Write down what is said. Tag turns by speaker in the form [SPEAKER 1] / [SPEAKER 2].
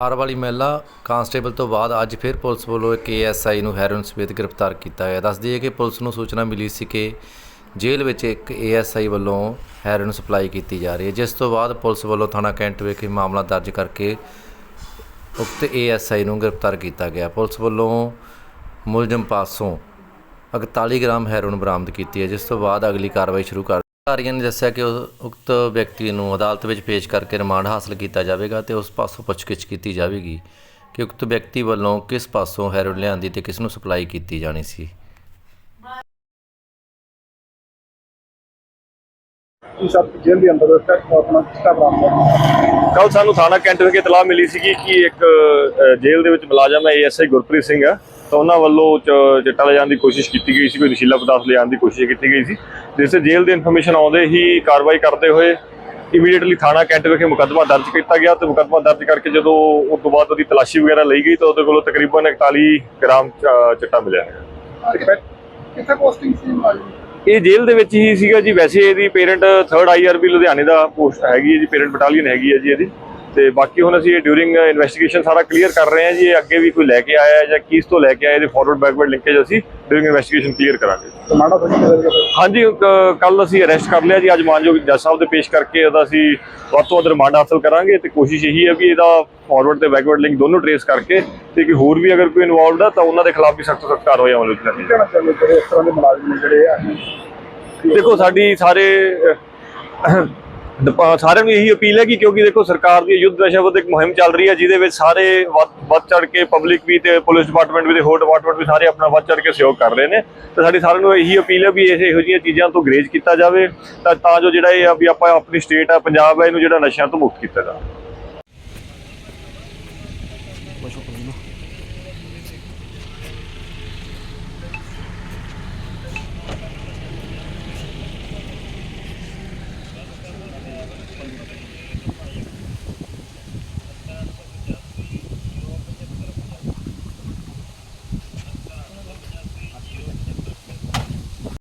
[SPEAKER 1] ਹਾਰ ਵਾਲੀ ਮਹਿਲਾ ਕਾਂਸਟੇਬਲ ਤੋਂ ਬਾਅਦ ਅੱਜ ਫਿਰ ਪੁਲਿਸ ਵੱਲੋਂ ਇੱਕ ਏਐਸਆਈ ਨੂੰ ਹੈਰੋਇਨ ਸਮੇਤ ਗ੍ਰਿਫਤਾਰ ਕੀਤਾ ਗਿਆ। ਦੱਸਦੀ ਹੈ ਕਿ ਪੁਲਿਸ ਨੂੰ ਸੂਚਨਾ ਮਿਲੀ ਸੀ ਕਿ ਜੇਲ੍ਹ ਵਿੱਚ ਇੱਕ ਏਐਸਆਈ ਵੱਲੋਂ ਹੈਰੋਇਨ ਸਪਲਾਈ ਕੀਤੀ ਜਾ ਰਹੀ ਹੈ, ਜਿਸ ਤੋਂ ਬਾਅਦ ਪੁਲਿਸ ਵੱਲੋਂ ਥਾਣਾ ਕੈਂਟ ਵਿਖੇ ਮਾਮਲਾ ਦਰਜ ਕਰਕੇ ਉਕਤ ਏਐਸਆਈ ਨੂੰ ਗ੍ਰਿਫਤਾਰ ਕੀਤਾ ਗਿਆ। ਪੁਲਿਸ ਵੱਲੋਂ ਮੁਲਜ਼ਮ ਪਾਸੋਂ 41 ਗ੍ਰਾਮ ਹੈਰੋਇਨ ਬਰਾਮਦ ਕੀਤੀ ਹੈ, ਜਿਸ ਤੋਂ ਬਾਅਦ ਅਗਲੀ ਕਾਰਵਾਈ ਸ਼ੁਰੂ ਕਰ ਅਧਿਕਾਰੀਆਂ ਨੇ ਦੱਸਿਆ ਕਿ ਉਕਤ ਵਿਅਕਤੀ ਨੂੰ ਅਦਾਲਤ ਵਿੱਚ ਪੇਸ਼ ਕਰਕੇ ਰਿਮਾਂਡ ਹਾਸਲ ਕੀਤਾ ਜਾਵੇਗਾ ਤੇ ਉਸ ਪਾਸੋਂ ਪੁੱਛਗਿੱਛ ਕੀਤੀ ਜਾਵੇਗੀ ਕਿ ਉਕਤ ਵਿਅਕਤੀ ਵੱਲੋਂ ਕਿਸ ਪਾਸੋਂ ਹੈਰੋਇਨ ਲਿਆਂਦੀ ਤੇ ਕਿਸ ਨੂੰ ਸਪਲਾਈ ਕੀਤੀ ਜਾਣੀ ਸੀ।
[SPEAKER 2] ਕਿ ਸਭ ਜੇਲ੍ਹ ਦੇ ਅੰਦਰ ਇੱਕ ਆਪਣਾ ਚਿੱਟਾ ਬਰਾਮਦ
[SPEAKER 3] ਕੱਲ ਸਾਨੂੰ ਥਾਣਾ ਕੈਂਟ ਵਿਖੇ ਇਤਲਾਹ ਮਿਲੀ ਸੀਗੀ ਕਿ ਇੱਕ ਜੇਲ੍ਹ ਦੇ ਵਿੱਚ ਮੁਲਾਜ਼ਮ ਹੈ ਏਐਸਆਈ ਗੁਰਪ੍ਰੀਤ ਸਿੰਘ ਆ ਤਾਂ ਉਹਨਾਂ ਵੱਲੋਂ ਚ- ਚਿੱਟਾ ਲੈ ਜਾਣ ਦੀ ਕੋਸ਼ਿਸ਼ ਕੀਤੀ ਗਈ ਸੀ ਕੋਈ ਨਸ਼ੀਲਾ ਪਦਾਰਥ ਲੈ ਜਾਣ ਦੀ ਕੋਸ਼ਿਸ਼ ਕੀਤੀ ਗਈ ਸੀ। ਜਿਸ ਤੇ ਜੇਲ੍ਹ ਦੀ ਇਨਫੋਰਮੇਸ਼ਨ ਆਉਂਦੇ ਹੀ ਕਾਰਵਾਈ ਕਰਦੇ ਹੋਏ ਇਮੀਡੀਏਟਲੀ ਥਾਣਾ ਕੈਂਟ ਵਿਖੇ ਮੁਕੱਦਮਾ ਦਰਜ ਕੀਤਾ ਗਿਆ ਤੇ ਮੁਕੱਦਮਾ ਦਰਜ ਕਰਕੇ ਜਦੋਂ ਉਸ ਤੋਂ ਬਾਅਦ ਉਹਦੀ ਤਲਾਸ਼ੀ ਵਗੈਰਾ ਲਈ ਗਈ ਤਾਂ ਉਹਦੇ ਕੋਲੋਂ ਤਕਰੀਬਨ 41 ਗ੍ਰਾਮ ਚਿੱਟਾ ਮਿਲਿਆ। ਹੈ
[SPEAKER 2] ਕਿੱਥੇ ਪੋਸਟਿੰਗ ਸੀ
[SPEAKER 3] ਇਹ ਜੇਲ੍ਹ ਦੇ ਵਿੱਚ ਹੀ ਸੀਗਾ ਜੀ। ਵੈਸੇ ਇਹਦੀ ਪੇਰੈਂਟ 3rd ਆਈਆਰਬੀ ਲੁਧਿਆਣੇ ਦਾ ਪੋਸਟ ਹੈਗੀ ਹੈ ਜੀ ਪੇਰੈਂਟ ਬਟਾਲੀਅਨ ਹੈਗੀ ਹੈ ਜੀ ਇਹਦੀ। ਤੇ ਬਾਕੀ ਹੁਣ ਅਸੀਂ ਇਹ ਡਿਊਰਿੰਗ ਇਨਵੈਸਟੀਗੇਸ਼ਨ ਸਾਰਾ ਕਲੀਅਰ ਕਰ ਰਹੇ ਹਾਂ ਜੀ ਇਹ ਅੱਗੇ ਵੀ ਕੋਈ ਲੈ ਕੇ ਆਇਆ ਹੈ ਜਾਂ ਕਿਸ ਤੋਂ ਲੈ ਕੇ ਆਇਆ ਇਹਦੇ ਫਾਰਵਰਡ ਬੈਕਵਰਡ ਲਿੰਕੇਜ ਅਸੀਂ ਡਿਊਰਿੰਗ ਇਨਵੈਸਟੀਗੇਸ਼ਨ ਕਲੀਅਰ ਕਰਾਂਗੇ। ਹਾਂਜੀ ਕੱਲ ਅਸੀਂ ਅਰੈਸਟ ਕਰ ਲਿਆ ਜੀ ਅੱਜ ਮਾਨਯੋਗ ਜੱਜ ਸਾਹਿਬ ਦੇ ਪੇਸ਼ ਕਰਕੇ ਉਹਦਾ ਅਸੀਂ ਵੱਧ ਤੋਂ ਵੱਧ ਰਿਮਾਂਡ ਹਾਸਲ ਕਰਾਂਗੇ ਤੇ ਕੋਸ਼ਿਸ਼ ਇਹੀ ਹੈ ਵੀ ਇਹਦਾ ਫਾਰਵਰਡ ਤੇ ਬੈਕਵਰਡ ਲਿੰਕ ਦੋਨੋਂ ਟਰੇਸ ਕਰਕੇ ਤੇ ਕਿ ਹੋਰ ਵੀ ਅਗਰ ਕੋਈ ਇਨਵੋਲਵਡ ਆ ਤਾਂ ਉਹਨਾਂ ਦੇ ਖਿਲਾਫ ਵੀ ਸਖਤ ਸਖਤ ਕਾਰਵਾਈ ਅਮਲ ਵਿੱਚ ਕਰਨੀ
[SPEAKER 2] ਚਾਹੁੰਦੇ ਜਿਹੜੇ ਇਸ ਤਰ੍ਹਾਂ ਦੇ ਮੁਲਾਜ਼ਮ ਨੇ ਜਿਹੜੇ ਆ?
[SPEAKER 3] ਦੇਖੋ ਸਾਡੀ ਸਾਰੇ ਸਾਰਿਆਂ ਨੂੰ ਇਹੀ ਅਪੀਲ ਹੈ ਕਿ ਕਿਉਂਕਿ ਦੇਖੋ ਸਰਕਾਰ ਦੀ ਯੁੱਧ ਨਸ਼ਾ ਵਿਰੁੱਧ ਇੱਕ ਮੁਹਿੰਮ ਚੱਲ ਰਹੀ ਹੈ, ਜਿਹਦੇ ਵਿੱਚ ਸਾਰੇ ਵੱਧ ਚੜ ਕੇ ਪਬਲਿਕ ਵੀ ਤੇ ਪੁਲਿਸ ਡਿਪਾਰਟਮੈਂਟ ਵੀ ਤੇ ਹੋਰ ਡਿਪਾਰਟਮੈਂਟ ਵੀ ਸਾਰੇ ਆਪਣਾ ਵੱਧ ਚੜ ਕੇ ਸਹਿਯੋਗ ਕਰ ਰਹੇ ਨੇ। ਤੇ ਸਾਡੀ ਸਾਰਿਆਂ ਨੂੰ ਇਹੀ ਅਪੀਲ ਹੈ ਵੀ ਇਹ ਇਹੋ ਜਿਹੀਆਂ ਚੀਜ਼ਾਂ ਤੋਂ ਗਰੇਜ ਕੀਤਾ ਜਾਵੇ, ਤਾਂ ਤਾਂ ਜੋ ਜਿਹੜਾ ਇਹ ਵੀ ਆਪਾਂ ਆਪਣੀ ਸਟੇਟ ਆ, ਪੰਜਾਬ ਹੈ ਇਹਨੂੰ ਜਿਹੜਾ ਨਸ਼ਿਆਂ ਤੋਂ ਮੁਕਤ ਕੀਤਾ ਜਾਵੇ।